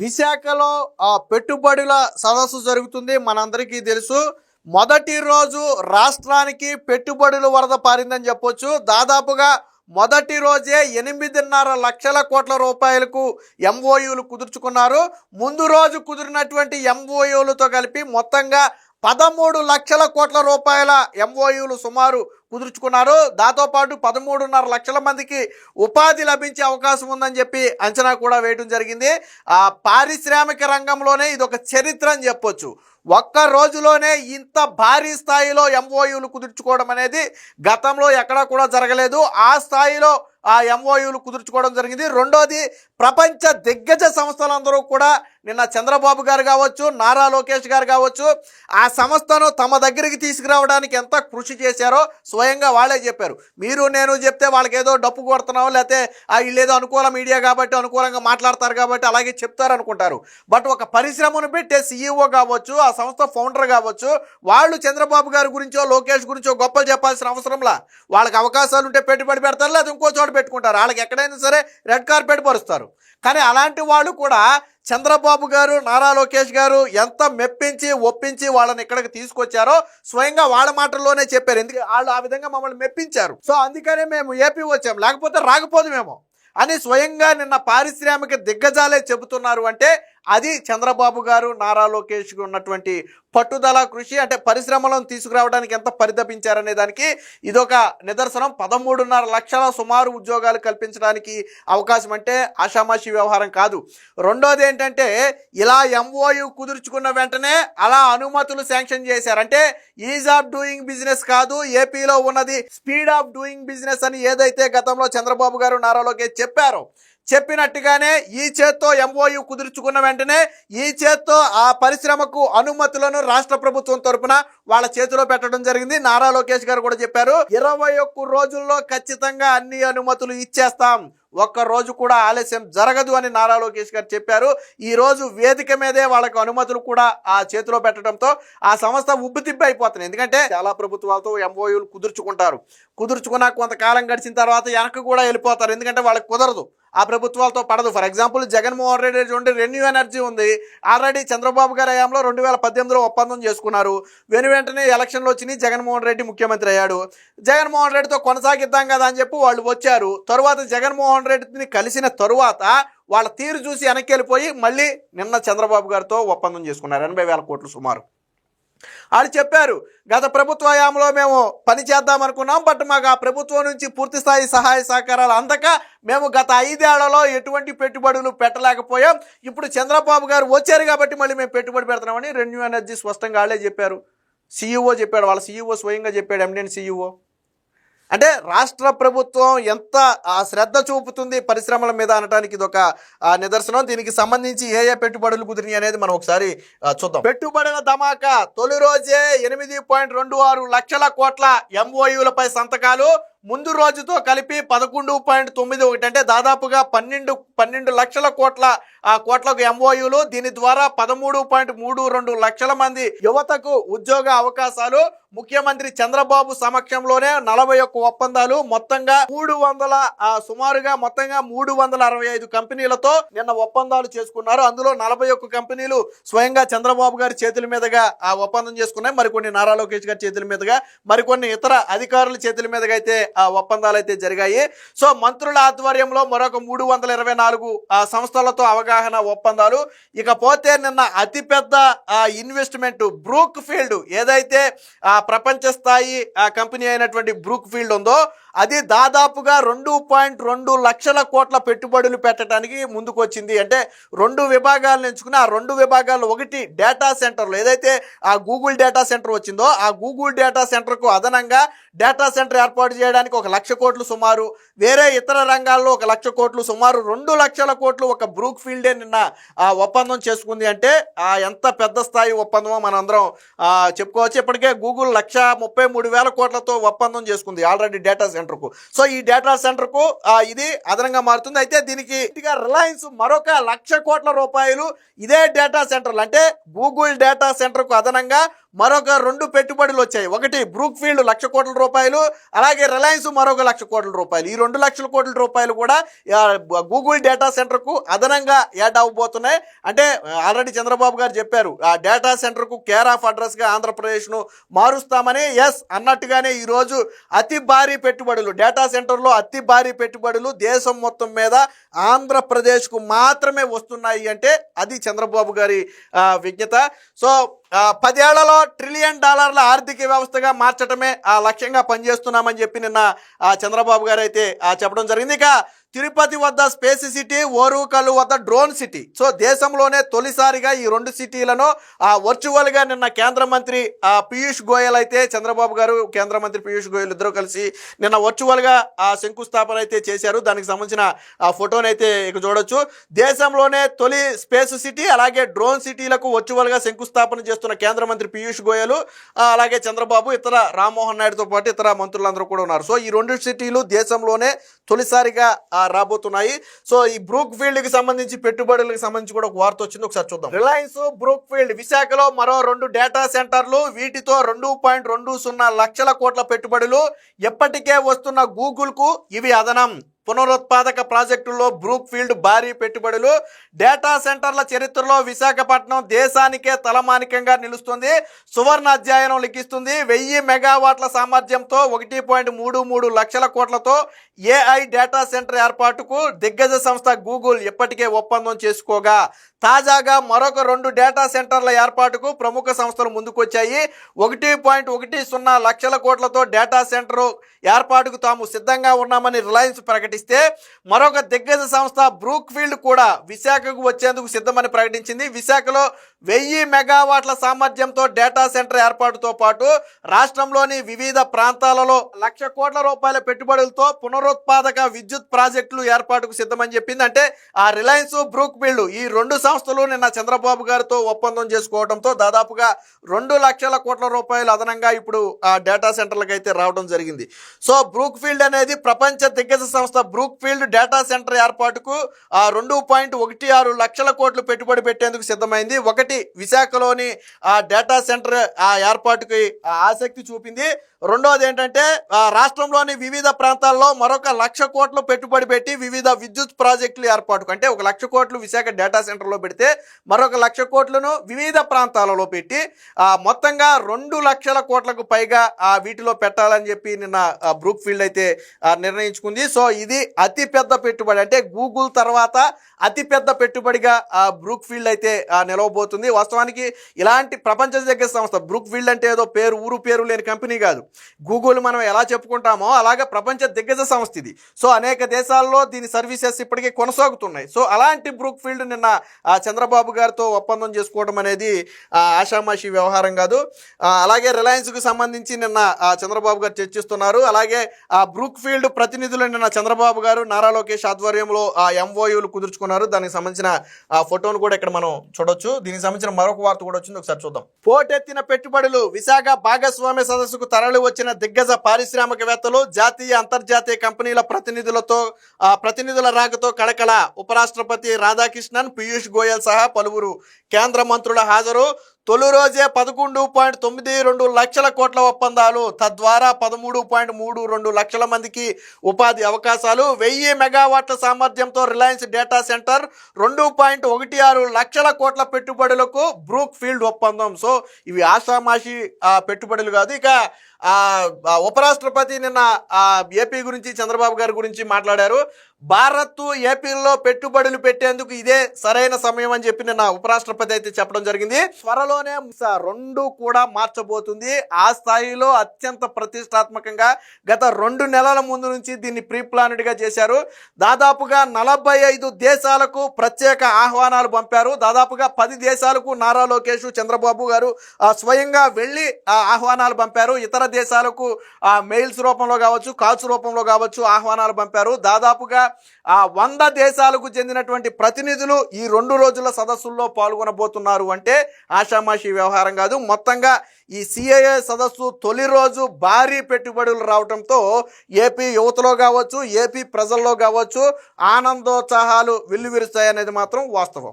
విశాఖలో ఆ పెట్టుబడుల సదస్సు జరుగుతుంది. మనందరికీ తెలుసు. మొదటి రోజు రాష్ట్రానికి పెట్టుబడుల వరద పారిందని చెప్పొచ్చు. దాదాపుగా మొదటి రోజే ఎనిమిదిన్నర లక్షల కోట్ల రూపాయలకు ఎంఓయూలు కుదుర్చుకున్నారు. ముందు రోజు కుదిరినటువంటి ఎంఓయూలతో కలిపి మొత్తంగా పదమూడు లక్షల కోట్ల రూపాయల ఎంఓయూలు సుమారు కుదుర్చుకున్నారు. దాంతోపాటు పదమూడున్నర లక్షల మందికి ఉపాధి లభించే అవకాశం ఉందని చెప్పి అంచనా కూడా వేయడం జరిగింది. ఆ పారిశ్రామిక రంగంలోనే ఇది ఒక చరిత్ర అని చెప్పొచ్చు. ఒక్క రోజులోనే ఇంత భారీ స్థాయిలో ఎంఓయూలు కుదుర్చుకోవడం అనేది గతంలో ఎక్కడా కూడా జరగలేదు. ఆ స్థాయిలో ఆ ఎంఓయూలు కుదుర్చుకోవడం జరిగింది. రెండోది ప్రపంచ దిగ్గజ సంస్థలందరూ కూడా నిన్న చంద్రబాబు గారు కావచ్చు నారా లోకేష్ గారు కావచ్చు ఆ సంస్థను తమ దగ్గరికి తీసుకురావడానికి ఎంత కృషి చేశారో స్వయంగా వాళ్ళే చెప్పారు. మీరు నేను చెప్తే వాళ్ళకి ఏదో డప్పు కొడుతున్నాం లేకపోతే ఆ వీళ్ళేదో అనుకూల మీడియా కాబట్టి అనుకూలంగా మాట్లాడతారు కాబట్టి అలాగే చెప్తారు అనుకుంటారు. బట్ ఒక పరిశ్రమను పెట్టే సీఈఓ కావచ్చు ఆ సంస్థ ఫౌండర్ కావచ్చు వాళ్ళు చంద్రబాబు గారి గురించో లోకేష్ గురించో గొప్పలు చెప్పాల్సిన అవసరంలా? వాళ్ళకి అవకాశాలు ఉంటే పెట్టుబడి పెడతారు లేదా ఇంకో చోట పెట్టుకుంటారు. వాళ్ళకి ఎక్కడైనా సరే రెడ్ కార్పెట్ పరుస్తారు. కానీ అలాంటి వాళ్ళు కూడా చంద్రబాబు గారు నారా లోకేష్ గారు ఎంత మెప్పించి ఒప్పించి వాళ్ళని ఇక్కడికి తీసుకొచ్చారో స్వయంగా వాళ్ళ మాటల్లోనే చెప్పారు. ఎందుకంటే వాళ్ళు ఆ విధంగా మమ్మల్ని మెప్పించారు. సో అందుకనే మేము ఏపీ వచ్చాం. లేకపోతే రాకపోదు మేము అని స్వయంగా నిన్న పారిశ్రామిక దిగ్గజాలే చెబుతున్నారు అంటే అది చంద్రబాబు గారు నారా లోకేష్కి ఉన్నటువంటి పట్టుదల కృషి అంటే పరిశ్రమలను తీసుకురావడానికి ఎంత పరితపించారనే దానికి ఇదొక నిదర్శనం. పదమూడున్నర లక్షల సుమారు ఉద్యోగాలు కల్పించడానికి అవకాశం అంటే ఆషామాషి వ్యవహారం కాదు. రెండోది ఏంటంటే ఇలా ఎంఓయు కుదుర్చుకున్న వెంటనే అలా అనుమతులు శాంక్షన్ చేశారు. అంటే ఈజ్ ఆఫ్ డూయింగ్ బిజినెస్ కాదు ఏపీలో ఉన్నది స్పీడ్ ఆఫ్ డూయింగ్ బిజినెస్ అని ఏదైతే గతంలో చంద్రబాబు గారు నారా లోకేష్ చెప్పారో చెప్పినట్టుగానే ఈ చేత్తో ఎంఓయు కుదుర్చుకున్న వెంటనే ఈ చేత్తో ఆ పరిశ్రమకు అనుమతులను రాష్ట్ర ప్రభుత్వం తరపున వాళ్ళ చేతిలో పెట్టడం జరిగింది. నారా లోకేష్ గారు కూడా చెప్పారు ఇరవై ఒక్క రోజుల్లో ఖచ్చితంగా అన్ని అనుమతులు ఇచ్చేస్తాం. ఒక్క రోజు కూడా ఆలస్యం జరగదు అని నారా లోకేష్ గారు చెప్పారు. ఈ రోజు వేదిక మీదే వాళ్ళకు అనుమతులు కూడా ఆ చేతిలో పెట్టడంతో ఆ సంస్థ ఉబ్బుతిబ్బి అయిపోతుంది. ఎందుకంటే చాలా ప్రభుత్వాలతో ఎంఓయూలు కుదుర్చుకుంటారు. కుదుర్చుకున్న కొంతకాలం గడిచిన తర్వాత వెనక్కి కూడా వెళ్ళిపోతారు. ఎందుకంటే వాళ్ళకి కుదరదు. ఆ ప్రభుత్వాలతో పడదు. ఫర్ ఎగ్జాంపుల్ జగన్మోహన్ రెడ్డి చూడండి రెన్యూ ఎనర్జీ ఉంది. ఆల్రెడీ చంద్రబాబు గారి హయాంలో రెండు వేల పద్దెనిమిదిలో ఒప్పందం చేసుకున్నారు. వెను వెంటనే ఎలక్షన్లు వచ్చినాయి జగన్మోహన్ రెడ్డి ముఖ్యమంత్రి అయ్యాడు. జగన్మోహన్ రెడ్డితో కొనసాగిద్దాం కదా అని చెప్పి వాళ్ళు వచ్చారు. తరువాత జగన్మోహన్ రెడ్డిని కలిసిన తరువాత వాళ్ళ తీరు చూసి వెనక్కి వెళ్ళిపోయి మళ్ళీ నిన్న చంద్రబాబు గారితో ఒప్పందం చేసుకున్నారు. ఎనభై వేల కోట్లు సుమారు. వాళ్ళు చెప్పారు గత ప్రభుత్వ హయాంలో మేము పని చేద్దాం అనుకున్నాం బట్ మాకు ఆ ప్రభుత్వం నుంచి పూర్తి స్థాయి సహాయ సహకారాలు అందక మేము గత ఐదేళ్ళలో ఎటువంటి పెట్టుబడులు పెట్టలేకపోయాం. ఇప్పుడు చంద్రబాబు గారు వచ్చారు కాబట్టి మళ్ళీ మేము పెట్టుబడి పెడుతున్నామని రెన్యూ ఎనర్జీ స్పష్టంగా వాళ్ళే చెప్పారు. సీఈఓ చెప్పాడు వాళ్ళ సీఈఓ స్వయంగా చెప్పాడు ఎండియన్ సీఈఓ. అంటే రాష్ట్ర ప్రభుత్వం ఎంత ఆ, శ్రద్ధ చూపుతుంది పరిశ్రమల మీద అనడానికి ఇది ఒక నిదర్శనం. దీనికి సంబంధించి ఏ ఏ పెట్టుబడులు కుదిరినాయి అనేది మనం ఒకసారి చూద్దాం. పెట్టుబడుల ధమాకా తొలి రోజే ఎనిమిది పాయింట్ రెండు ఆరు లక్షల కోట్ల ఎంఓయూలపై సంతకాలు. ముందు రోజుతో కలిపి పదకొండు పాయింట్ తొమ్మిది ఒకటి అంటే దాదాపుగా పన్నెండు పన్నెండు లక్షల కోట్ల ఆ కోట్లకు ఎంఓయూలు దీని ద్వారా పదమూడు పాయింట్ మూడు రెండు లక్షల మంది యువతకు ఉద్యోగ అవకాశాలు. ముఖ్యమంత్రి చంద్రబాబు సమక్షంలోనే నలభై ఒక్క ఒప్పందాలు. మొత్తంగా మూడు వందల సుమారుగా మొత్తంగా మూడు వందల అరవై ఐదు కంపెనీలతో నిన్న ఒప్పందాలు చేసుకున్నారు. అందులో నలభై ఒక్క కంపెనీలు స్వయంగా చంద్రబాబు గారి చేతుల మీదుగా ఆ ఒప్పందం చేసుకున్నాయి. మరికొన్ని నారా లోకేష్ గారి చేతుల మీదుగా మరికొన్ని ఇతర అధికారుల చేతుల మీదుగా అయితే ఒప్పందాలు అయితే జరిగాయి. సో మంత్రుల ఆధ్వర్యంలో మరొక మూడు వందల ఇరవై నాలుగు ఆ, సంస్థలతో అవగాహన ఒప్పందాలు. ఇకపోతే నిన్న అతిపెద్ద ఇన్వెస్ట్మెంట్ బ్రూక్ ఫీల్డ్ ఏదైతే ఆ, ప్రపంచ స్థాయి ఆ, కంపెనీ అయినటువంటి బ్రూక్ ఫీల్డ్ ఉందో అది దాదాపుగా రెండు పాయింట్ రెండు లక్షల కోట్ల పెట్టుబడులు పెట్టడానికి ముందుకొచ్చింది. అంటే రెండు విభాగాలను ఎంచుకుని ఆ రెండు విభాగాలు ఒకటి డేటా సెంటర్లు. ఏదైతే ఆ గూగుల్ డేటా సెంటర్ వచ్చిందో ఆ గూగుల్ డేటా సెంటర్కు అదనంగా డేటా సెంటర్ ఏర్పాటు చేయడానికి ఒక లక్ష కోట్లు సుమారు వేరే ఇతర రంగాల్లో ఒక లక్ష కోట్లు సుమారు రెండు లక్షల కోట్లు ఒక బ్రూక్ ఫీల్డే నిన్న ఆ ఒప్పందం చేసుకుంది అంటే ఆ ఎంత పెద్ద స్థాయి ఒప్పందమో మనందరం చెప్పుకోవచ్చు. ఇప్పటికే గూగుల్ లక్ష ముప్పై మూడు వేల కోట్లతో ఒప్పందం చేసుకుంది ఆల్రెడీ డేటా సెంటర్కు సో ఈ డేటా సెంటర్కు ఇది అదనంగా మారుతుంది. అయితే దీనికి రిలయన్స్ మరొక లక్ష కోట్ల రూపాయలు ఇదే డేటా సెంటర్లు అంటే గూగుల్ డేటా సెంటర్కు అదనంగా మరొక రెండు పెట్టుబడులు వచ్చాయి. ఒకటి బ్రూక్ ఫీల్డ్ లక్ష కోట్ల రూపాయలు అలాగే రిలయన్స్ మరొక లక్ష కోట్ల రూపాయలు. ఈ రెండు రెండు లక్షల కోట్ల రూపాయలు కూడా గూగుల్ డేటా సెంటర్కు అదనంగా యాడ్ అవ్వబోతున్నాయి. అంటే ఆల్రెడీ చంద్రబాబు గారు చెప్పారు ఆ డేటా సెంటర్కు కేర్ ఆఫ్ అడ్రస్గా ఆంధ్రప్రదేశ్ను మారుస్తామని. ఎస్ అన్నట్టుగానే ఈరోజు అతి భారీ పెట్టుబడులు డేటా సెంటర్లో అతి భారీ పెట్టుబడులు దేశం మొత్తం మీద ఆంధ్రప్రదేశ్కు మాత్రమే వస్తున్నాయి అంటే అది చంద్రబాబు గారి విజ్ఞత. సో పదేళ్ళలో ట్రిలియన్ డాలర్ల ఆర్థిక వ్యవస్థగా మార్చడమే ఆ లక్ష్యంగా పనిచేస్తున్నామని చెప్పి నిన్న ఆ, చంద్రబాబు గారు అయితే ఆ, చెప్పడం జరిగింది. ఇక తిరుపతి వద్ద స్పేస్ సిటీ ఓరుకల్లు వద్ద డ్రోన్ సిటీ. సో దేశంలోనే తొలిసారిగా ఈ రెండు సిటీలను ఆ, వర్చువల్గా నిన్న కేంద్ర మంత్రి ఆ, పీయూష్ గోయల్ అయితే చంద్రబాబు గారు కేంద్ర మంత్రి పీయూష్ గోయల్ ఇద్దరు కలిసి నిన్న వర్చువల్గా ఆ శంకుస్థాపన అయితే చేశారు. దానికి సంబంధించిన ఆ ఫోటోని అయితే ఇక చూడొచ్చు. దేశంలోనే తొలి స్పేస్ సిటీ అలాగే డ్రోన్ సిటీలకు వర్చువల్గా శంకుస్థాపన చేస్తున్న కేంద్ర మంత్రి పీయూష్ గోయల్ అలాగే చంద్రబాబు ఇతర రామ్మోహన్ నాయుడుతో పాటు ఇతర మంత్రులందరూ కూడా ఉన్నారు. సో ఈ రెండు సిటీలు దేశంలోనే తొలిసారిగా ఆ, రాబోతున్నాయి. సో ఈ బ్రూక్ ఫీల్డ్కి సంబంధించి పెట్టుబడులకు సంబంధించి కూడా ఒక వార్త వచ్చింది. ఒకసారి చూద్దాం. రిలయన్స్ బ్రూక్ ఫీల్డ్ విశాఖలో మరో రెండు డేటా సెంటర్లు వీటితో రెండు పాయింట్ రెండు సున్నా లక్షల కోట్ల పెట్టుబడులు. ఎప్పటికే వస్తున్న గూగుల్కు ఇవి అదనం. పునరుత్పాదక ప్రాజెక్టుల్లో బ్రూక్ ఫీల్డ్ భారీ పెట్టుబడులు డేటా సెంటర్ల చరిత్రలో విశాఖపట్నం దేశానికే తలమానికంగా నిలుస్తుంది. సువర్ణ అధ్యయనం లిఖిస్తుంది. వెయ్యి మెగావాట్ల సామర్థ్యంతో ఒకటి పాయింట్ మూడు మూడు లక్షల కోట్లతో ఏఐ డేటా సెంటర్ ఏర్పాటుకు దిగ్గజ సంస్థ గూగుల్ ఇప్పటికే ఒప్పందం చేసుకోగా. తాజాగా మరొక రెండు డేటా సెంటర్ల ఏర్పాటుకు ప్రముఖ సంస్థలు ముందుకొచ్చాయి. ఒకటి పాయింట్ ఒకటి సున్నా లక్షల కోట్లతో డేటా సెంటర్ ఏర్పాటుకు తాము సిద్ధంగా ఉన్నామని రిలయన్స్ ప్రకటిస్తే మరొక దిగ్గజ సంస్థ బ్రూక్ఫీల్డ్ కూడా విశాఖకు వచ్చేందుకు సిద్ధమని ప్రకటించింది. విశాఖలో వెయ్యి మెగావాట్ల సామర్థ్యంతో డేటా సెంటర్ ఏర్పాటుతో పాటు రాష్ట్రంలోని వివిధ ప్రాంతాలలో లక్ష కోట్ల రూపాయల పెట్టుబడులతో పునరుత్పాదక విద్యుత్ ప్రాజెక్టులు ఏర్పాటుకు సిద్ధమని చెప్పింది. అంటే ఆ రిలయన్స్ బ్రూక్ బిల్డ్ ఈ రెండు సంస్థలు నిన్న చంద్రబాబు గారితో ఒప్పందం చేసుకోవడంతో దాదాపుగా రెండు లక్షల కోట్ల రూపాయలు అదనంగా ఇప్పుడు ఆ డేటా సెంటర్లకు అయితే రావడం జరిగింది. సో బ్రూక్ ఫీల్డ్ అనేది ప్రపంచ దిగ్గజ సంస్థ బ్రూక్ ఫీల్డ్ డేటా సెంటర్ ఏర్పాటుకు ఆ రెండు పాయింట్ ఒకటి ఆరు లక్షల కోట్లు పెట్టుబడి పెట్టేందుకు సిద్ధమైంది. ఒకటి విశాఖలోని ఆ డేటా సెంటర్ ఆ ఏర్పాటుకి ఆసక్తి చూపింది. రెండోది ఏంటంటే ఆ, రాష్ట్రంలోని వివిధ ప్రాంతాల్లో మరొక లక్ష కోట్లు పెట్టుబడి పెట్టి వివిధ విద్యుత్ ప్రాజెక్టులు ఏర్పాటుకు అంటే ఒక లక్ష కోట్లు విశాఖ డేటా సెంటర్లో పెడితే మరొక లక్ష కోట్లను వివిధ ప్రాంతాలలో పెట్టి మొత్తంగా రెండు లక్షల కోట్లకు పైగా ఆ, వీటిలో పెట్టాలని చెప్పి నిన్న బ్రూక్ ఫీల్డ్ అయితే నిర్ణయించుకుంది. సో ఇది అతి పెద్ద పెట్టుబడి అంటే గూగుల్ తర్వాత అతి పెద్ద పెట్టుబడిగా ఆ, బ్రూక్ ఫీల్డ్ అయితే నిలవబోతుంది. ఉంది. వాస్తవానికి ఇలాంటి ప్రపంచ దగ్గర సంస్థ బ్రూక్ ఫీల్డ్ అంటే ఏదో పేరు ఊరు పేరు లేని కంపెనీ కాదు. గూగుల్ మనం ఎలా చెప్పుకుంటామో అలాగే ప్రపంచ దిగ్గజ సంస్థ ఇది. సో అనేక దేశాల్లో దీని సర్వీసెస్ ఇప్పటికీ కొనసాగుతున్నాయి. సో అలాంటి బ్రూక్ ఫీల్డ్ నిన్న ఆ, చంద్రబాబు గారితో ఒప్పందం చేసుకోవడం అనేది ఆషామాషి వ్యవహారం కాదు. అలాగే రిలయన్స్కు సంబంధించి నిన్న ఆ, చంద్రబాబు గారు చర్చిస్తున్నారు. అలాగే ఆ బ్రూక్ ఫీల్డ్ ప్రతినిధులు నిన్న చంద్రబాబు గారు నారా లోకేష్ ఆధ్వర్యంలో ఆ ఎంఓయూలు కుదుర్చుకున్నారు. దానికి సంబంధించిన ఆ ఫోటోను కూడా ఇక్కడ మనం చూడొచ్చు. దీనికి సంబంధించిన మరొక వార్త కూడా వచ్చింది. ఒకసారి చూద్దాం. పోటెత్తిన పెట్టుబడులు విశాఖ భాగస్వామ్య సదస్సుకు తరలి వచ్చిన దిగ్గజ పారిశ్రామికవేత్తలు జాతీయ అంతర్జాతీయ కంపెనీల ప్రతినిధులతో ఆ, ప్రతినిధుల రాకతో కళకళ. ఉపరాష్ట్రపతి రాధాకృష్ణన్ పీయూష్ గోయల్ సహా పలువురు కేంద్ర మంత్రుల హాజరు. తొలి రోజే పదకొండు పాయింట్ తొమ్మిది రెండు లక్షల కోట్ల ఒప్పందాలు తద్వారా పదమూడు పాయింట్ మూడు రెండు లక్షల మందికి ఉపాధి అవకాశాలు వెయ్యి మెగావాట్ల సామర్థ్యంతో రిలయన్స్ డేటా సెంటర్ రెండు పాయింట్ ఒకటి ఆరు లక్షల కోట్ల పెట్టుబడులకు బ్రూక్ ఫీల్డ్ ఒప్పందం. సో ఇవి ఆషామాషి పెట్టుబడులు కాదు. ఇక ఉపరాష్ట్రపతి నిన్న ఆ, ఏపీ గురించి చంద్రబాబు గారి గురించి మాట్లాడారు. భారత్ ఏపీలో పెట్టుబడులు పెట్టేందుకు ఇదే సరైన సమయం అని చెప్పి నిన్న ఉపరాష్ట్రపతి అయితే చెప్పడం జరిగింది. త్వరలోనే రెండు కూడా మార్చబోతుంది. ఆ స్థాయిలో అత్యంత ప్రతిష్టాత్మకంగా గత రెండు నెలల ముందు నుంచి దీన్ని ప్రీ గా చేశారు. దాదాపుగా నలభై ఐదు దేశాలకు ప్రత్యేక ఆహ్వానాలు పంపారు. దాదాపుగా పది దేశాలకు నారా లోకేష్ చంద్రబాబు గారు ఆ, స్వయంగా వెళ్ళి ఆ, ఆహ్వానాలు పంపారు. ఇతర దేశాలకు ఆ, మెయిల్స్ రూపంలో కావచ్చు కాల్స్ రూపంలో కావచ్చు ఆహ్వానాలు పంపారు. దాదాపుగా ఆ వంద దేశాలకు చెందినటువంటి ప్రతినిధులు ఈ రెండు రోజుల సదస్సుల్లో పాల్గొనబోతున్నారు అంటే ఆషామాషి వ్యవహారం కాదు. మొత్తంగా ఈ సిఐఏ సదస్సు తొలి రోజు భారీ పెట్టుబడులు రావడంతో ఏపీ యువతలో కావచ్చు ఏపీ ప్రజల్లో కావచ్చు ఆనందోత్సాహాలు వెల్లువిరుస్తాయనేది మాత్రం వాస్తవం.